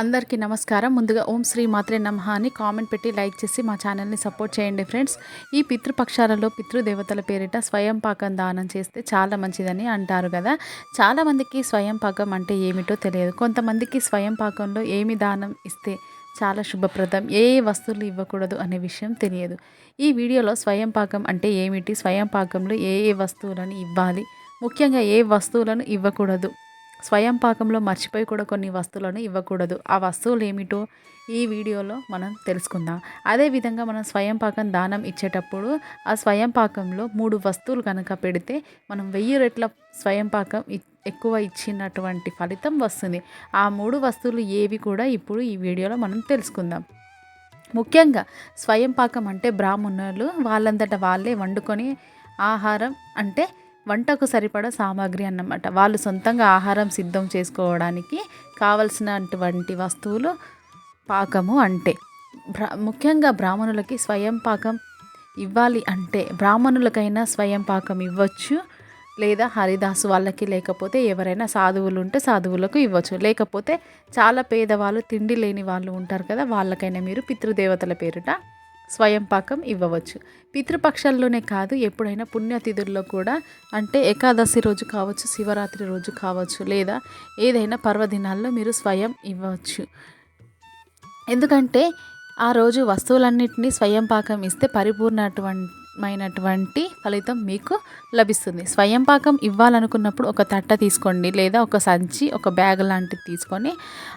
అందరికీ నమస్కారం. ముందుగా ఓం శ్రీ మాత్రే నమః అని కామెంట్ పెట్టి లైక్ చేసి మా ఛానల్ని సపోర్ట్ చేయండి ఫ్రెండ్స్. ఈ పితృపక్షాలలో పితృదేవతల పేరిట స్వయం పాకం దానం చేస్తే చాలా మంచిదని అంటారు కదా. చాలామందికి స్వయం పాకం అంటే ఏమిటో తెలియదు. కొంతమందికి స్వయం పాకంలో ఏమి దానం ఇస్తే చాలా శుభప్రదం ఏ ఏ వస్తువులు ఇవ్వకూడదు అనే విషయం తెలియదు. ఈ వీడియోలో స్వయం పాకం అంటే ఏమిటి? స్వయం పాకంలో ఏ ఏ వస్తువులను ఇవ్వాలి? ముఖ్యంగా ఏ వస్తువులను ఇవ్వకూడదు? స్వయం పాకంలో మర్చిపోయి కూడా కొన్ని వస్తువులను ఇవ్వకూడదు. ఆ వస్తువులు ఏమిటో ఈ వీడియోలో మనం తెలుసుకుందాం. అదేవిధంగా మనం స్వయం పాకం దానం ఇచ్చేటప్పుడు ఆ స్వయం పాకంలో మూడు వస్తువులు కనుక పెడితే మనం వెయ్యి రెట్ల స్వయం పాకం ఎక్కువ ఇచ్చినటువంటి ఫలితం వస్తుంది. ఆ మూడు వస్తువులు ఏవి కూడా ఇప్పుడు ఈ వీడియోలో మనం తెలుసుకుందాం. ముఖ్యంగా స్వయం పాకం అంటే బ్రాహ్మణులు వాళ్ళంతట వాళ్ళే వండుకొని ఆహారం అంటే వంటకు సరిపడా సామాగ్రి అన్నమాట. వాళ్ళు సొంతంగా ఆహారం సిద్ధం చేసుకోవడానికి కావలసినటువంటి వస్తువులు పాకము అంటే. బ్రా ముఖ్యంగా బ్రాహ్మణులకి స్వయం పాకం ఇవ్వాలి అంటే బ్రాహ్మణులకైనా స్వయం పాకం ఇవ్వచ్చు. లేదా హరిదాసు వాళ్ళకి లేకపోతే ఎవరైనా సాధువులు ఉంటే సాధువులకు ఇవ్వచ్చు. లేకపోతే చాలా పేదవాళ్ళు తిండి లేని వాళ్ళు ఉంటారు కదా వాళ్ళకైనా మీరు పితృదేవతల పేరిట స్వయం పాకం ఇవ్వవచ్చు. పితృపక్షాల్లోనే కాదు ఎప్పుడైనా పుణ్యతిథుల్లో కూడా అంటే ఏకాదశి రోజు కావచ్చు శివరాత్రి రోజు కావచ్చు లేదా ఏదైనా పర్వదినాల్లో మీరు స్వయం ఇవ్వచ్చు. ఎందుకంటే ఆ రోజు వస్తువులన్నింటినీ స్వయం పాకం ఇస్తే పరిపూర్ణమైనటువంటి ఫలితం మీకు లభిస్తుంది. స్వయం పాకం ఇవ్వాలనుకున్నప్పుడు ఒక తట్ట తీసుకోండి లేదా ఒక సంచి ఒక బ్యాగ్ లాంటిది తీసుకొని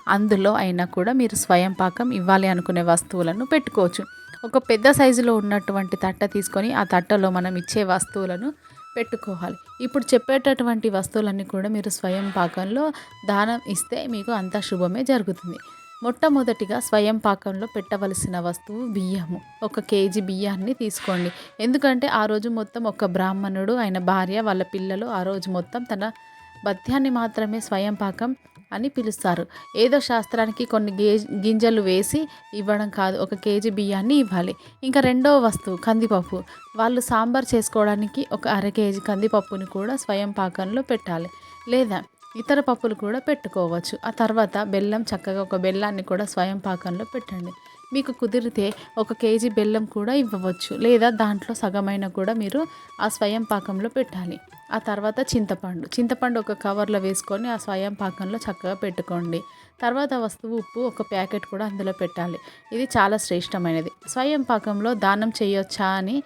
అందులో అయినా కూడా మీరు స్వయం పాకం ఇవ్వాలి అనుకునే వస్తువులను పెట్టుకోవచ్చు. ఒక పెద్ద సైజులో ఉన్నటువంటి తట్ట తీసుకొని ఆ తట్టలో మనం ఇచ్చే వస్తువులను పెట్టుకోవాలి. ఇప్పుడు చెప్పేటటువంటి వస్తువులన్నీ కూడా మీరు స్వయం పాకంలో దానం ఇస్తే మీకు అంతా శుభమే జరుగుతుంది. మొట్టమొదటిగా స్వయం పాకంలో పెట్టవలసిన వస్తువు బియ్యము. ఒక కేజీ బియ్యాన్ని తీసుకోండి. ఎందుకంటే ఆ రోజు మొత్తం ఒక బ్రాహ్మణుడు ఆయన భార్య వాళ్ళ పిల్లలు ఆ రోజు మొత్తం తన భత్యాన్ని మాత్రమే స్వయం పాకం అని పిలుస్తారు. ఏదో శాస్త్రానికి కొన్ని గేజ్ గింజలు వేసి ఇవ్వడం కాదు. ఒక కేజీ బియ్యాన్ని ఇవ్వాలి. ఇంకా రెండవ వస్తువు కందిపప్పు. వాళ్ళు సాంబార్ చేసుకోవడానికి ఒక అర కేజీ కందిపప్పుని కూడా స్వయం పాకంలో పెట్టాలి. లేదా ఇతర పప్పులు కూడా పెట్టుకోవచ్చు. ఆ తర్వాత బెల్లం చక్కగా ఒక బెల్లాన్ని కూడా స్వయం పాకంలో పెట్టండి. మీకు కుదిరితే ఒక కేజీ బెల్లం కూడా ఇవ్వవచ్చు. లేదా దాంట్లో సగమైన కూడా మీరు ఆ స్వయం పాకంలో పెట్టాలి. ఆ తర్వాత చింతపండు. చింతపండు ఒక కవర్లో వేసుకొని ఆ స్వయం పాకంలో చక్కగా పెట్టుకోండి. తర్వాత వస్తువు ఉప్పు ఒక ప్యాకెట్ కూడా అందులో పెట్టాలి. ఇది చాలా శ్రేష్టమైనది. స్వయం పాకంలో దానం చేయొచ్చా అని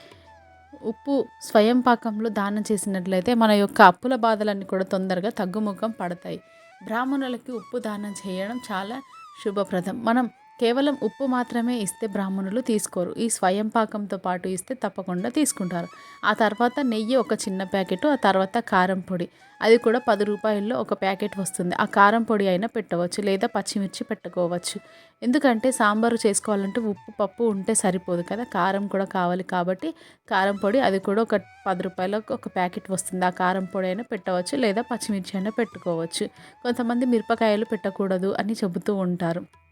ఉప్పు స్వయం పాకంలో దానం చేసినట్లయితే మన యొక్క అప్పుల బాధలన్నీ కూడా తొందరగా తగ్గుముఖం పడతాయి. బ్రాహ్మణులకి ఉప్పు దానం చేయడం చాలా శుభప్రదం. మనం కేవలం ఉప్పు మాత్రమే ఇస్తే బ్రాహ్మణులు తీసుకోరు. ఈ స్వయం పాకంతో పాటు ఇస్తే తప్పకుండా తీసుకుంటారు. ఆ తర్వాత నెయ్యి ఒక చిన్న ప్యాకెట్ ఆ తర్వాత కారం పొడి. అది కూడా పది రూపాయల్లో ఒక ప్యాకెట్ వస్తుంది. ఆ కారం పొడి అయినా పెట్టవచ్చు లేదా పచ్చిమిర్చి పెట్టుకోవచ్చు. ఎందుకంటే సాంబారు చేసుకోవాలంటే ఉప్పు పప్పు ఉంటే సరిపోదు కదా. కారం కూడా కావాలి కాబట్టి కారం పొడి అది కూడా ఒక పది రూపాయలకు ఒక ప్యాకెట్ వస్తుంది. ఆ కారం పొడి అయినా పెట్టవచ్చు లేదా పచ్చిమిర్చి అయినా పెట్టుకోవచ్చు. కొంతమంది మిరపకాయలు పెట్టకూడదు అని చెబుతూ ఉంటారు.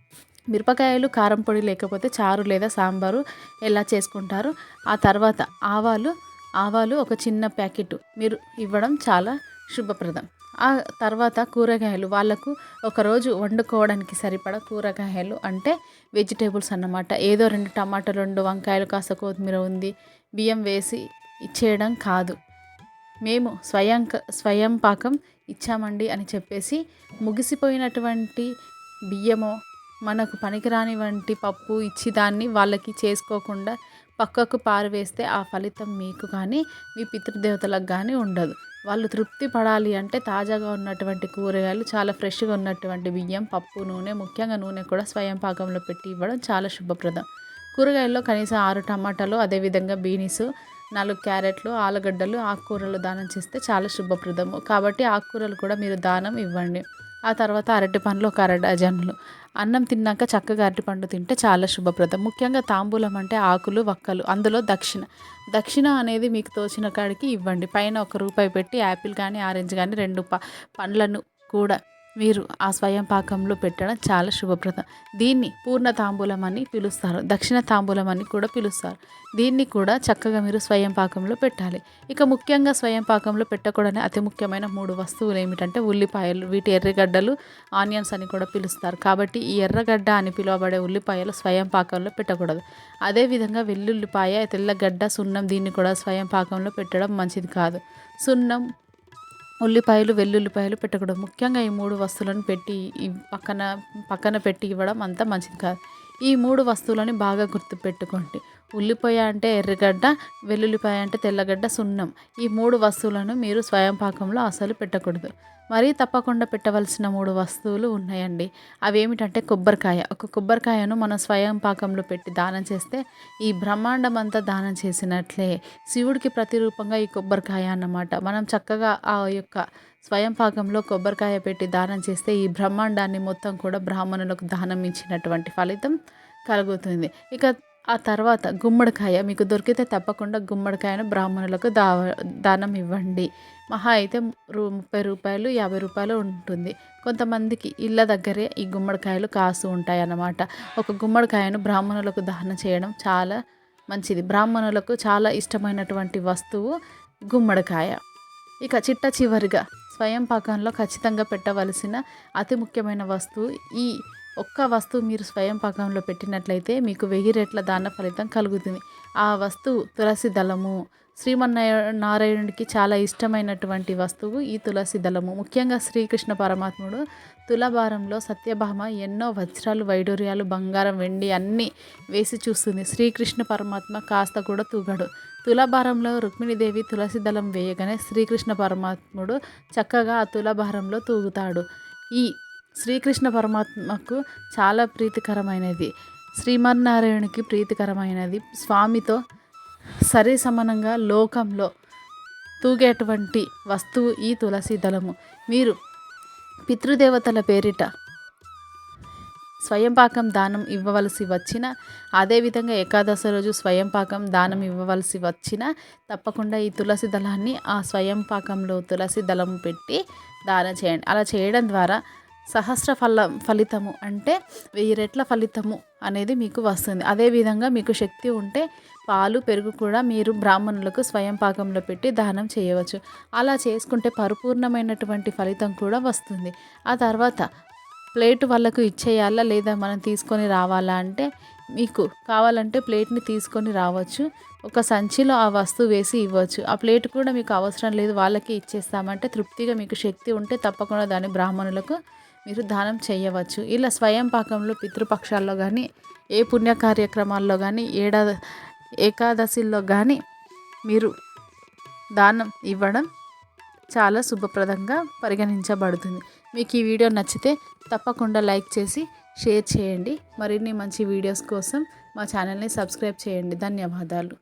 మిరపకాయలు కారం పొడి లేకపోతే చారు లేదా సాంబారు ఎలా చేసుకుంటారు? ఆ తర్వాత ఆవాలు ఆవాలు ఒక చిన్న ప్యాకెట్ మీరు ఇవ్వడం చాలా శుభప్రదం. ఆ తర్వాత కూరగాయలు వాళ్ళకు ఒకరోజు వండుకోవడానికి సరిపడా కూరగాయలు అంటే వెజిటేబుల్స్ అన్నమాట. ఏదో రెండు టమాటాలు రెండు వంకాయలు కాస్త కొత్తిమీర ఉంది బియ్యం వేసి ఇచ్చేయడం కాదు. మేము స్వయం స్వయం పాకం ఇచ్చామండి అని చెప్పేసి ముగిసిపోయినటువంటి బియ్యమో మనకు పనికిరాని వంటి పప్పు ఇచ్చి దాన్ని వాళ్ళకి చేసుకోకుండా పక్కకు పారవేస్తే ఆ ఫలితం మీకు కానీ మీ పితృదేవతలకు కానీ ఉండదు. వాళ్ళు తృప్తి పడాలి అంటే తాజాగా ఉన్నటువంటి కూరగాయలు చాలా ఫ్రెష్గా ఉన్నటువంటి బియ్యం పప్పు నూనె ముఖ్యంగా నూనె కూడా స్వయం పాకంలో పెట్టి ఇవ్వడం చాలా శుభప్రదం. కూరగాయల్లో కనీసం ఆరు టమాటాలు అదేవిధంగా బీనీసు నాలుగు క్యారెట్లు ఆలుగడ్డలు ఆకుకూరలు దానం చేస్తే చాలా శుభప్రదము. కాబట్టి ఆకుకూరలు కూడా మీరు దానం ఇవ్వండి. ఆ తర్వాత అరటి పండ్లు ఒక అర డజన్లు. అన్నం తిన్నాక చక్కగా అరటిపండు తింటే చాలా శుభప్రదం. ముఖ్యంగా తాంబూలం అంటే ఆకులు వక్కలు అందులో దక్షిణ. దక్షిణ అనేది మీకు తోచిన కాడికి ఇవ్వండి. పైన ఒక రూపాయి పెట్టి యాపిల్ కానీ ఆరెంజ్ కానీ రెండు ప పండ్లను కూడా మీరు ఆ స్వయం పాకంలో పెట్టడం చాలా శుభప్రదం. దీన్ని పూర్ణ తాంబూలం అని పిలుస్తారు. దక్షిణ తాంబూలం అని కూడా పిలుస్తారు. దీన్ని కూడా చక్కగా మీరు స్వయం పాకంలో పెట్టాలి. ఇక ముఖ్యంగా స్వయం పాకంలో పెట్టకూడని అతి ముఖ్యమైన మూడు వస్తువులు ఏమిటంటే ఉల్లిపాయలు వీటి ఎర్రగడ్డలు ఆనియన్స్ అని కూడా పిలుస్తారు. కాబట్టి ఈ ఎర్రగడ్డ అని పిలువబడే ఉల్లిపాయలు స్వయం పాకంలో పెట్టకూడదు. అదేవిధంగా వెల్లుల్లిపాయ తెల్లగడ్డ సున్నం దీన్ని కూడా స్వయం పాకంలో పెట్టడం మంచిది కాదు. సున్నం ఉల్లిపాయలు వెల్లుల్లిపాయలు పెట్టకూడదు. ముఖ్యంగా ఈ మూడు వస్తువులను పెట్టి ఈ పక్కన పక్కన పెట్టి ఇవ్వడం అంత మంచిది కాదు. ఈ మూడు వస్తువులని బాగా గుర్తుపెట్టుకోండి. ఉల్లిపాయ అంటే ఎర్రగడ్డ వెల్లుల్లిపాయ అంటే తెల్లగడ్డ సున్నం. ఈ మూడు వస్తువులను మీరు స్వయం పాకంలో అసలు పెట్టకూడదు. మరీ తప్పకుండా పెట్టవలసిన మూడు వస్తువులు ఉన్నాయండి. అవి ఏమిటంటే కొబ్బరికాయ. ఒక కొబ్బరికాయను మనం స్వయం పాకంలో పెట్టి దానం చేస్తే ఈ బ్రహ్మాండం అంతా దానం చేసినట్లే శివుడికి ప్రతిరూపంగా ఈ కొబ్బరికాయ అన్నమాట. మనం చక్కగా ఆ యొక్క స్వయం పాకంలో కొబ్బరికాయ పెట్టి దానం చేస్తే ఈ బ్రహ్మాండాన్ని మొత్తం కూడా బ్రాహ్మణులకు దానం ఇచ్చినటువంటి ఫలితం కలుగుతుంది. ఇక ఆ తర్వాత గుమ్మడికాయ మీకు దొరికితే తప్పకుండా గుమ్మడికాయను బ్రాహ్మణులకు దా దానం ఇవ్వండి. మహా అయితే రూ ముప్పై రూపాయలు యాభై రూపాయలు ఉంటుంది. కొంతమందికి ఇళ్ళ దగ్గరే ఈ గుమ్మడికాయలు కాసు ఉంటాయి అన్నమాట ఒక గుమ్మడికాయను బ్రాహ్మణులకు దానం చేయడం చాలా మంచిది. బ్రాహ్మణులకు చాలా ఇష్టమైనటువంటి వస్తువు గుమ్మడికాయ. ఇక చిట్ట చివరిగా స్వయం పాకంలో ఖచ్చితంగా పెట్టవలసిన అతి ముఖ్యమైన వస్తువు ఈ ఒక్క వస్తువు మీరు స్వయం పాకంలో పెట్టినట్లయితే మీకు వెయ్యి రెట్ల దాన ఫలితం కలుగుతుంది. ఆ వస్తువు తులసి దళము. శ్రీమన్నారాయణ నారాయణుడికి చాలా ఇష్టమైనటువంటి వస్తువు ఈ తులసి దళము. ముఖ్యంగా శ్రీకృష్ణ పరమాత్ముడు తులభారంలో సత్యభామ ఎన్నో వజ్రాలు వైడూర్యాలు బంగారం వెండి అన్నీ వేసి చూస్తుంది. శ్రీకృష్ణ పరమాత్మ కాస్త కూడా తూగడు. తులభారంలో రుక్మిణీదేవి తులసి దళం వేయగానే శ్రీకృష్ణ పరమాత్ముడు చక్కగా ఆ తులభారంలో తూగుతాడు. ఈ శ్రీకృష్ణ పరమాత్మకు చాలా ప్రీతికరమైనది. శ్రీమన్నారాయణునికి ప్రీతికరమైనది. స్వామితో సరి సమానంగా లోకంలో తూగేటువంటి వస్తువు ఈ తులసి దళము. మీరు పితృదేవతల పేరిట స్వయంపాకం దానం ఇవ్వవలసి వచ్చిన అదేవిధంగా ఏకాదశి రోజు స్వయంపాకం దానం ఇవ్వవలసి వచ్చిన తప్పకుండా ఈ తులసి దళాన్ని ఆ స్వయంపాకంలో తులసి దళం పెట్టి దానం చేయండి. అలా చేయడం ద్వారా సహస్ర ఫల ఫలితము అంటే వెయ్యి రెట్ల ఫలితము అనేది మీకు వస్తుంది. అదేవిధంగా మీకు శక్తి ఉంటే పాలు పెరుగు కూడా మీరు బ్రాహ్మణులకు స్వయం పాకంలో పెట్టి దానం చేయవచ్చు. అలా చేసుకుంటే పరిపూర్ణమైనటువంటి ఫలితం కూడా వస్తుంది. ఆ తర్వాత ప్లేట్ వాళ్ళకు ఇచ్చేయాలా లేదా మనం తీసుకొని రావాలా అంటే మీకు కావాలంటే ప్లేట్ని తీసుకొని రావచ్చు. ఒక సంచిలో ఆ వస్తువు వేసి ఇవ్వచ్చు. ఆ ప్లేట్ కూడా మీకు అవసరం లేదు వాళ్ళకి ఇచ్చేస్తామంటే తృప్తిగా మీకు శక్తి ఉంటే తప్పకుండా దాన్ని బ్రాహ్మణులకు మీరు దానం చేయవచ్చు. ఇలా స్వయం పాకంలో పితృపక్షాల్లో కానీ ఏ పుణ్య కార్యక్రమాల్లో కానీ ఏడా ఏకాదశిలో కానీ మీరు దానం ఇవ్వడం చాలా శుభప్రదంగా పరిగణించబడుతుంది. మీకు ఈ వీడియో నచ్చితే తప్పకుండా లైక్ చేసి షేర్ చేయండి. మరిన్ని మంచి వీడియోస్ కోసం మా ఛానల్ని సబ్స్క్రైబ్ చేయండి. ధన్యవాదాలు.